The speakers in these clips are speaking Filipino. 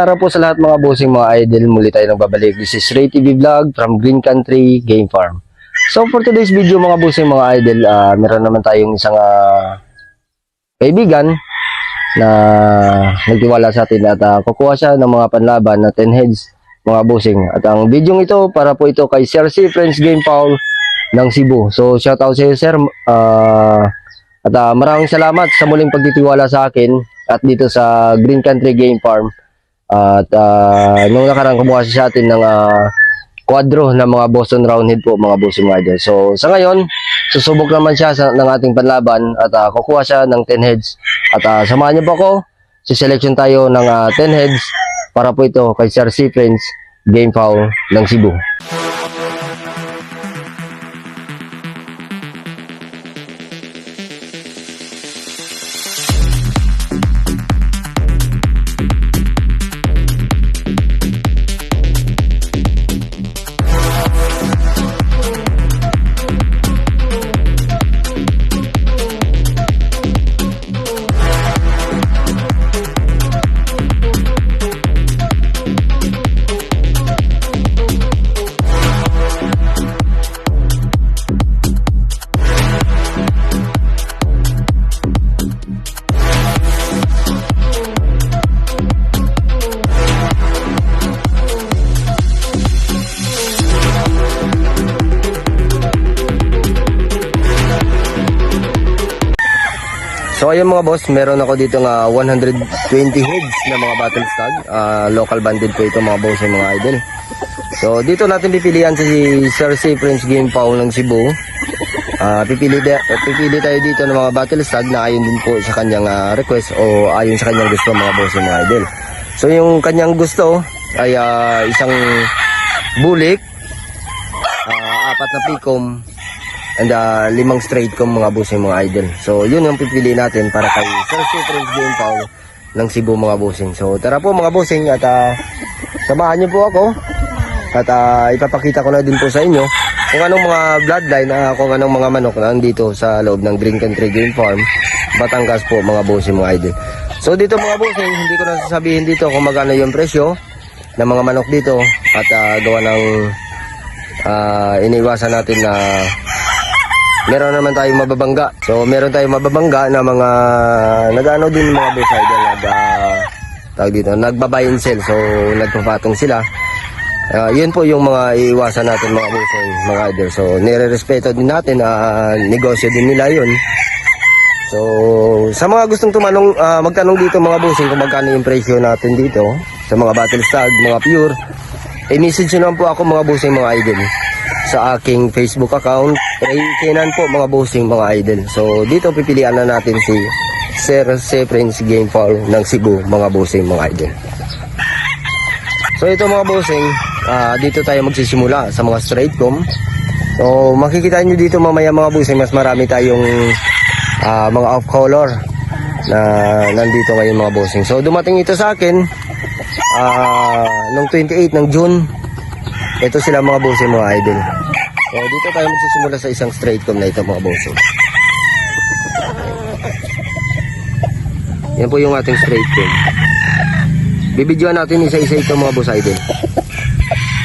Para po sa lahat mga bossing mga idol, muli tayo nagbabalik. This is Ray TV Vlog from Green Country Game Farm. So for today's video mga bossing mga idol, ah, meron naman tayong isang ah, kaibigan na nagtiwala sa atin at ah, kukuha siya ng mga panlaban na 10 heads mga bossing. At ang video ito para po ito kay Sir C. Friends Game Foul ng Cebu. So shout out sa iyo sir. Ah, at ah, maraming salamat sa muling pagtitiwala sa akin at dito sa Green Country Game Farm. At ah, nung nakarang kumuha siya sa atin ng ah, kwadro ng mga Boston Roundhead po mga bossing mga idol. So sa ngayon, susubok naman siya sa, ng ating panlaban at ah, kukuha siya ng 10 heads. At ah, samahan niyo po ako, si selection tayo ng ah, 10 heads para po ito kay Sir C. Friends Game Foul ng Cebu. So ayun mga boss, meron ako dito nga 120 heads na mga battle stag. Ah, local banded po ito mga boss mga idol. So dito natin pipilian si Sir C. Prince Game Pao ng Cebu. Ah, pipili, de, pipili tayo dito ng mga battle stag na ayon din po sa kanyang ah, request o ayon sa kanyang gusto mga boss mga idol. So yung kanyang gusto ay ah, isang bulik, ah, apat na pikom, and uh, limang straight kong mga bossing mga idol. So, yun yung pipili natin para kay Sir Super Game Pao ng Cebu mga bossing. So, tara po mga bossing at uh, samahan niyo po ako at uh, ipapakita ko na din po sa inyo kung anong mga bloodline, uh, kung anong mga manok na andito sa loob ng Green Country Game Farm, Batangas po mga bossing mga idol. So, dito mga bossing, hindi ko na sasabihin dito kung magkano yung presyo ng mga manok dito at uh, gawa ng uh, iniwasan natin na meron naman tayong mababangga. So, meron tayong mababangga na mga nag-ano din mga boss idol nag uh, tawag dito, nagba-buy and sell. So, nagpapatong sila. Ah, yun po yung mga iiwasan natin mga boss mga idol. So, nire-respeto din natin ah, negosyo din nila yun. So, sa mga gustong tumanong, ah, magtanong dito mga bossing kung magkano yung presyo natin dito sa mga battle stag, mga pure, eh message nyo naman po ako mga bossing mga idol sa aking Facebook account. Ray Kenan po mga bossing mga idol. So dito pipilian na natin si Sir. Prince Game Fall ng Cebu mga bossing mga idol. So ito mga bossing, ah, dito tayo magsisimula sa mga straight com. So makikita nyo dito mamaya mga bossing, mas marami tayong ah, mga off color na nandito ngayon mga bossing. So dumating ito sa akin ah nung 28 ng June. Ito sila mga bossing mga idol. So dito tayo magsisimula sa isang straight com na ito mga bossing. Yan po yung ating straight com. Bibidyoan natin isa-isa ito mga boss idol.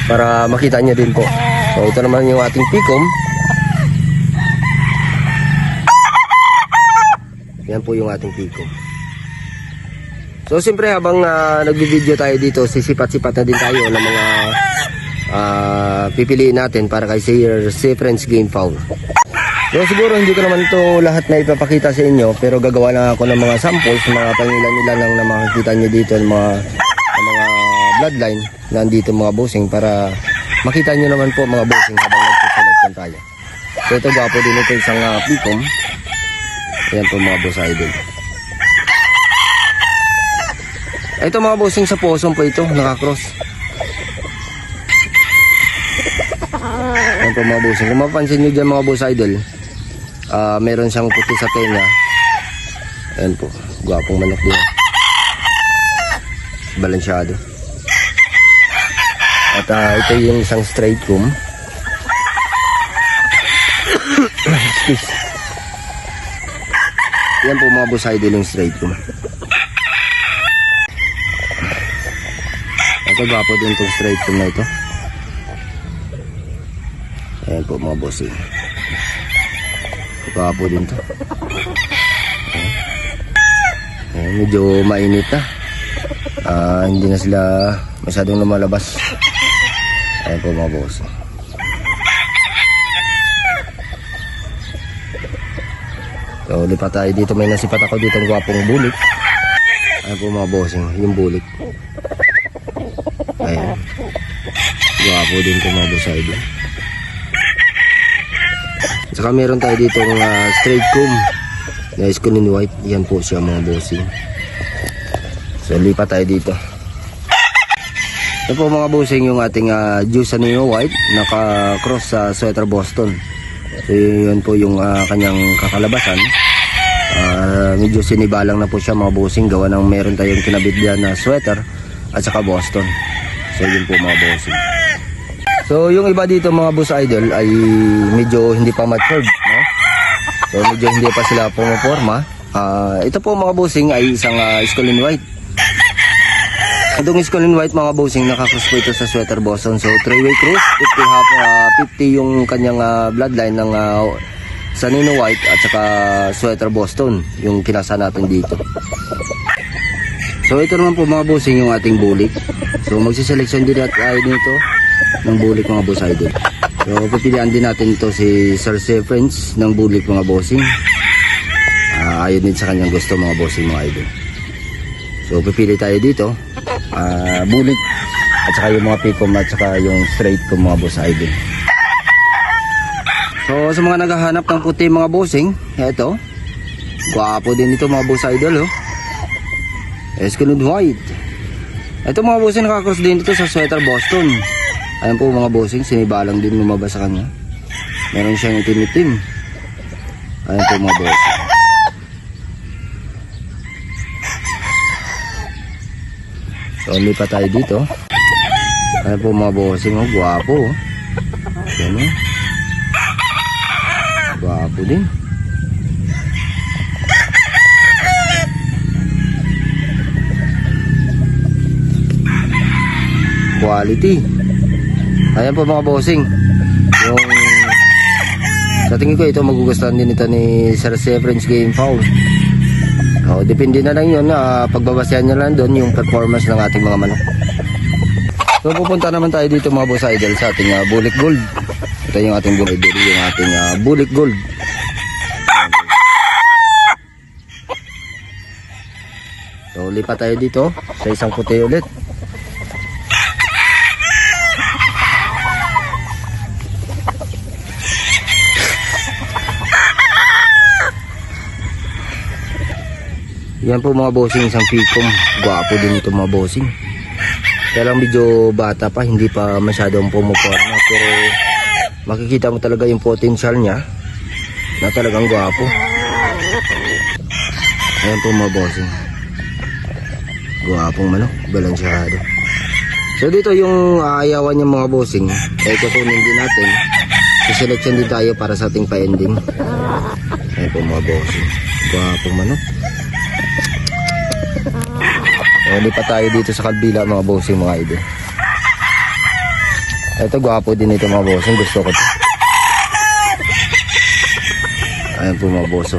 Para makita niyo din po. So ito naman yung ating picom. Yan po yung ating picom. So siyempre habang uh, nagbibideo tayo dito, sisipat-sipat na din tayo ng mga ah, pipiliin natin para kay si Friends Game Foul. So siguro hindi ko naman ito lahat na ipapakita sa inyo pero gagawa na ako ng mga samples, mga pangilan-ilan lang na makikita nyo dito ng mga, ng mga bloodline nandito mga bossing para makita nyo naman po mga bossing habang nagsuselection tayo. So ito gwapo din ito isang uh, picom. Ayan po mga boss idol. Ito mga bossing sa posong po ito, nakakross. Po mga bossing. Kung mapansin nyo dyan mga boss idol, ah meron siyang puti sa tenga. Ayan po, gwapong manok din. Balansyado. At ah, ito yung isang straight comb. Excuse. Yan po mga boss idol yung straight comb. Ito gwapo din itong straight comb na ito. Po mga bossing. Gwapo din to. Ayan. Ayan, medyo mainit na. Ah, hindi na sila masyadong lumalabas. Ayan po mga bossing. So, lipat tayo dito. May nasipat ako dito ang gwapong bulik. Ayan po mga bossing, yung bulik. Ayan. Gwapo din ito mga boss idol. Saka meron tayo dito ng ah, straight comb. Na in white. Yan po siya mga bossing. So, lipat tayo dito. Ito po mga bossing yung ating uh, Juice Neo White. Naka-cross sa sweater Boston. So, yun po yung ah, kanyang kakalabasan. Ah, medyo sinibalang na po siya mga bossing gawa ng meron tayong kinabit na sweater at saka Boston. So yun po mga bossing. So yung iba dito mga boss idol ay medyo hindi pa matured, no? So medyo hindi pa sila pumaporma. Ah, ito po mga bossing ay isang uh, skull in white. Itong skull in white mga bossing nakakross po ito sa sweater Boston. So three-way cross, 50 half, ah, 50 yung kanyang ah, bloodline ng ah, Sanino White at saka Sweater Boston yung kinasa natin dito. So ito naman po mga bossing yung ating bulik. So magsiselection din at tayo dito ng bulik mga boss idol. So pipilian din natin ito si Sir. Friends ng bulik mga bossing. Ah, ayon din sa kanyang gusto mga bossing mga idol. So pipili tayo dito. Ah, bulik at saka yung mga picom at saka yung straight ko mga boss idol. So sa mga naghahanap ng puti mga bossing, eto. Gwapo din ito mga boss idol oh. Escalade white. Ito mga bossing nakakross din ito sa sweater Boston. Ayan po mga bossing, sinibalang din lumabas sa kanya. Meron siyang itim-itim. Ayan po mga bossing. So lipat tayo dito. Ayan po mga bossing oh, gwapo oh. Yan oh. Gwapo din. Quality. Ayan po mga bossing. Yung sa tingin ko ito magugustuhan din ito ni Sir Severance Game Foul. Oh, depende na lang yun. Uh, pagbabasehan nyo lang doon yung performance ng ating mga manok. So pupunta naman tayo dito mga boss idol sa ating uh, Bulik Gold. Ito yung ating Bulik Gold, yung ating uh, Bulik Gold. So lipat tayo dito sa isang puti ulit. Yan po mga bossing isang pikom. Gwapo din ito mga bossing. Kaya lang medyo bata pa, hindi pa masyadong pumuporma. Pero makikita mo talaga yung potential niya na talagang gwapo. Ayan po mga bossing. Gwapong manok, balansyado. So dito yung aayawan niya mga bossing, ay kukunin din natin. Selection din tayo para sa ating pa-ending. Ayan po mga bossing. Gwapong manok. So, lipat tayo dito sa kabila mga bossing mga idol. Ito gwapo din ito mga bossing. Gusto ko to. Ayan po mga bosso.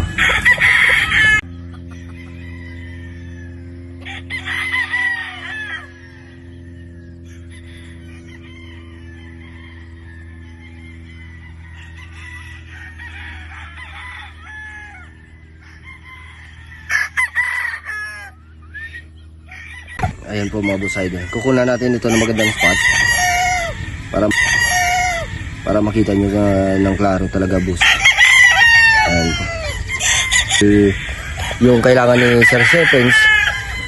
Ayan po mga boss idol. Kukunan natin ito ng magandang spot. Para para makita nyo na ng klaro talaga boss. Ayan po. Eh, Yung kailangan ni Sir Settings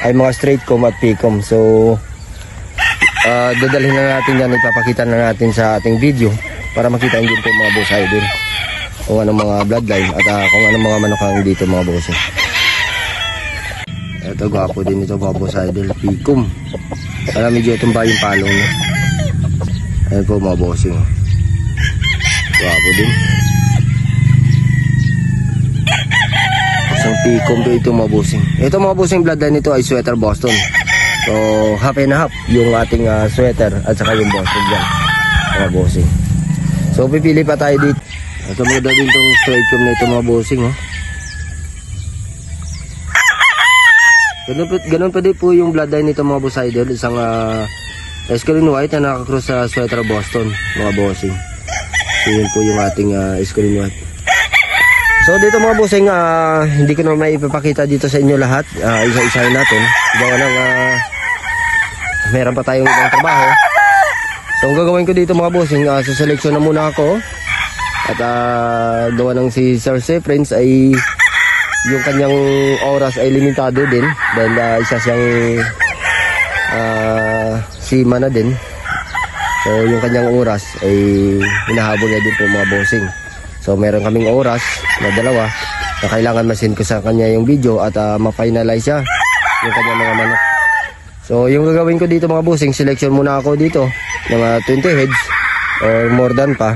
ay mga straight com at picom. So ah dadalhin na natin yan. Ipapakita na natin sa ating video para makita nyo po mga boss idol. Kung anong mga bloodline at ah, kung anong mga manok dito mga boss. Ito, gwapo din ito, mga boss idol. Pikum. Para medyo tumba yung palong niya. Ayan po, mga bossing. Gwapo din. Isang pikum to ito, mga bossing. Ito, mga bossing bloodline nito ay sweater Boston. So, half and half yung ating ah, sweater at saka yung bossing dyan. Mga bossing. So, pipili pa tayo dito. Ito mga din tong straight comb na ito mga bossing, oh. Ganun, ganun pa din po yung bloodline nito mga boss idol. Isang uh, Escalin White na nakakross sa sweater Boston, mga bossing. So, yun po yung ating uh, Escalin White. So dito mga bossing, ah, hindi ko na may ipapakita dito sa inyo lahat. Ah, isa-isahin natin. Gawa ng ah, meron pa tayong ibang trabaho. So ang gagawin ko dito mga bossing, uh, sa selection na muna ako. At ah, gawa ng si Sir Prince ay yung kanyang oras ay limitado din dahil ah, isa siyang uh, sima na din. So yung kanyang oras ay hinahabol niya din po mga bossing. So meron kaming oras na dalawa na kailangan masin ko sa kanya yung video at uh, ma-finalize siya yung kanyang mga manok. So yung gagawin ko dito mga bossing, selection muna ako dito ng mga 20 heads or more than pa.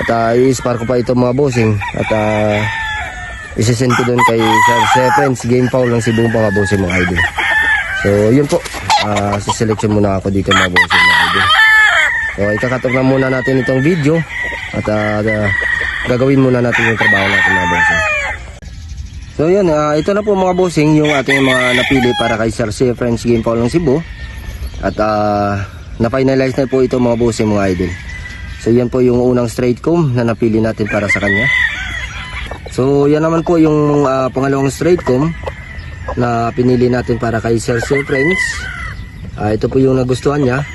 At uh, i-spar ko pa ito mga bossing at uh, isisend ko doon kay Sir Sefens Game Foul ng Cebu mga bossing mga idol. So yun po, uh, selection muna ako dito mga bossing mga idol. So ikakatok na muna natin itong video at uh, uh, gagawin muna natin yung trabaho natin mga bossing. So yun, ah, ito na po mga bossing yung ating mga napili para kay Sir. French Game Paul ng Cebu. At ah, na-finalize na po ito mga bossing mga idol. So yan po yung unang straight comb na napili natin para sa kanya. So yan naman po yung ah, pangalawang straight comb na pinili natin para kay Sir C. French. Ah, ito po yung nagustuhan niya.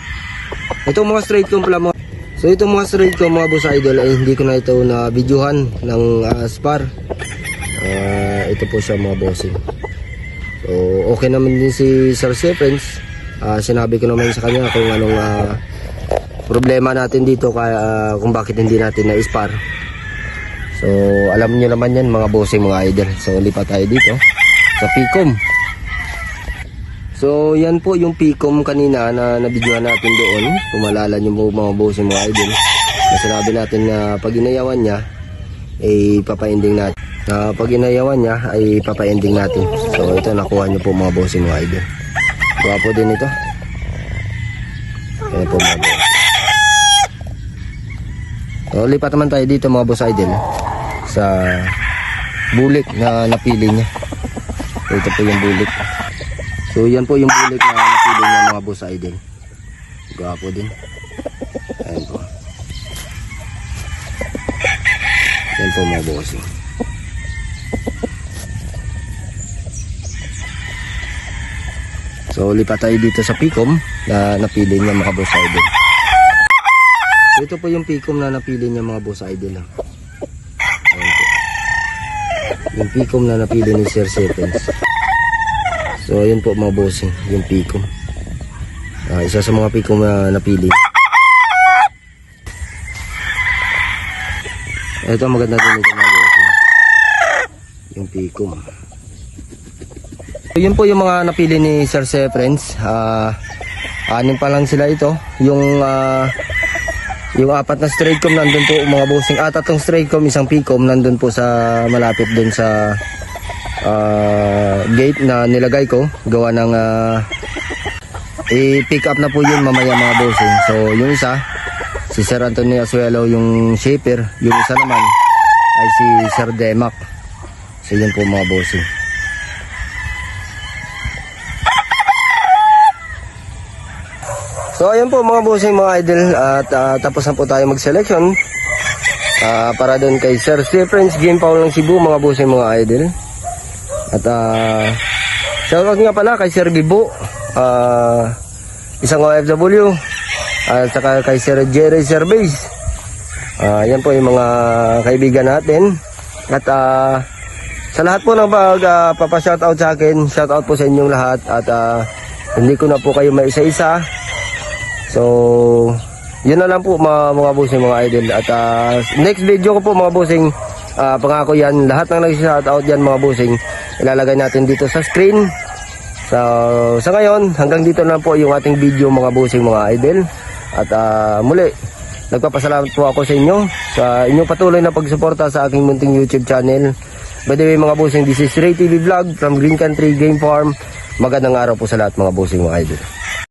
Ito mga straight comb pala mga So itong mga straight comb mga boss idol ay hindi ko na ito na videohan ng ah, spar. Ah, ito po siya mga bossing. So, okay naman din si Sir Sepens. Ah, sinabi ko naman sa kanya kung anong ah, problema natin dito kaya ah, kung bakit hindi natin na-spar. So, alam niyo naman yan mga bossing mga idol. So, lipat tayo dito sa Picom. So, yan po yung Picom kanina na nabidyohan natin doon. Kung malala niyo po mga bossing mga idol. Na sinabi natin na pag inayawan niya, ay papaending natin. Na pag inayawan niya ay papaending natin. So ito nakuha niyo po mga bossing mga idol. Gwapo din ito. Ayan po mga boss. So lipat naman tayo dito mga boss idol sa bulik na napili niya. Ito po yung bulik. So yan po yung bulik na napili niya mga boss idol. Gwapo din. Ayan po. Yan po mga bossing. So lipat tayo dito sa Picom na napili niya mga boss idol. So ito po yung Picom na napili niya mga boss idol. ah. Ayan po. Yung Picom na napili ni Sir Sepens. So ayun po mga bossing, yung Picom. Ah, isa sa mga Picom na napili. Ito maganda din ito mga bossing. Yung Picom. So, yun po yung mga napili ni Sir Friends. Ah, anim pa lang sila ito. Yung ah, yung apat na straight com nandun po mga bossing. At tatong straight com, isang Picom nandun po sa malapit dun sa ah, gate na nilagay ko. Gawa ng ah, i-pick up na po yun mamaya mga bossing. So yung isa, si Sir Antonio Asuelo yung shaper. Yung isa naman ay si Sir Demak. So yun po mga bossing. So ayun po mga bossing mga idol at ah, tapos na po tayo mag-selection Ah, para doon kay Sir Stevens Game Paul ng Cebu mga bossing mga idol. At uh, shoutout nga pala kay Sir Gibo, ah, isang OFW at saka kay Sir Jerry Cervez. Ah, yan po yung mga kaibigan natin. At ah, sa lahat po ng pag ah, papa-shoutout sa akin, shoutout po sa inyong lahat at ah, hindi ko na po kayo maisa-isa. So, yun na lang po mga, mga bossing mga idol. At ah, next video ko po mga bossing, ah, pangako yan, lahat ng nag-shoutout yan mga bossing, ilalagay natin dito sa screen. So, sa ngayon, hanggang dito na po yung ating video mga bossing mga idol. At ah, muli, nagpapasalamat po ako sa inyo sa inyong patuloy na pagsuporta sa aking munting YouTube channel. By the way mga bossing, this is Ray TV Vlog from Green Country Game Farm, Magandang araw po sa lahat mga bossing mga idol.